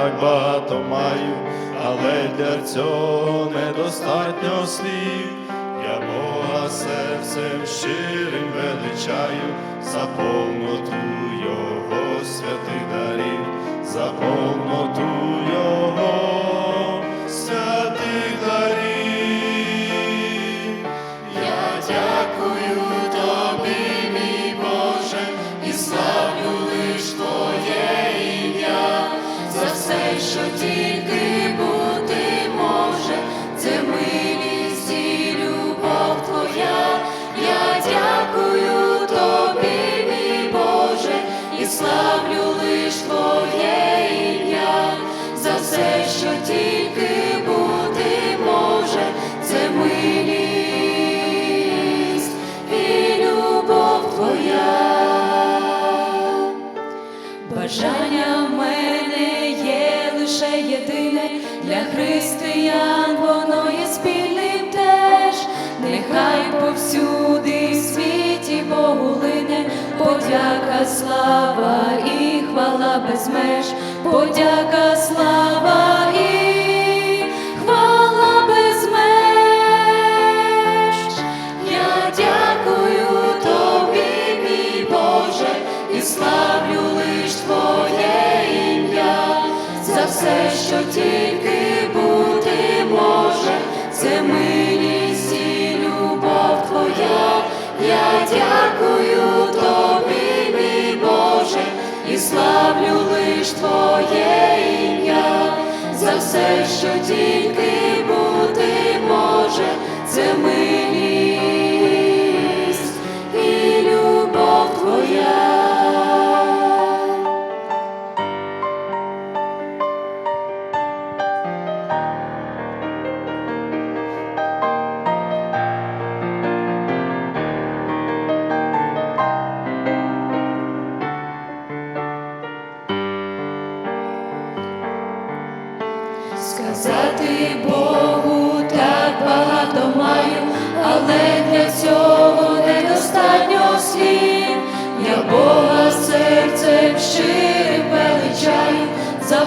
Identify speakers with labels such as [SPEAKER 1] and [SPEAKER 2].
[SPEAKER 1] так багато маю, але для цього недостатньо слів. Я Бога серцем щирим величаю за повноту Його святих дарів, за повноту славлю лиш Твоє ім'я, за все, що тільки бути може, це милість і любов Твоя.
[SPEAKER 2] Бажання в мене є лише єдине для християн, подяка, слава і хвала без меж, подяка, слава і хвала без меж.
[SPEAKER 1] Я дякую тобі, мій Боже, і славлю лиш Твоє ім'я, за все, що тільки бути може, це милість і любов Твоя. Я дякую славлю лиш Твоє ім'я, за все, що тільки бути може, це милість
[SPEAKER 2] Сказати Богу так багато маю, але для цього недостатньо слів. Я Бога серцем щирим величаю за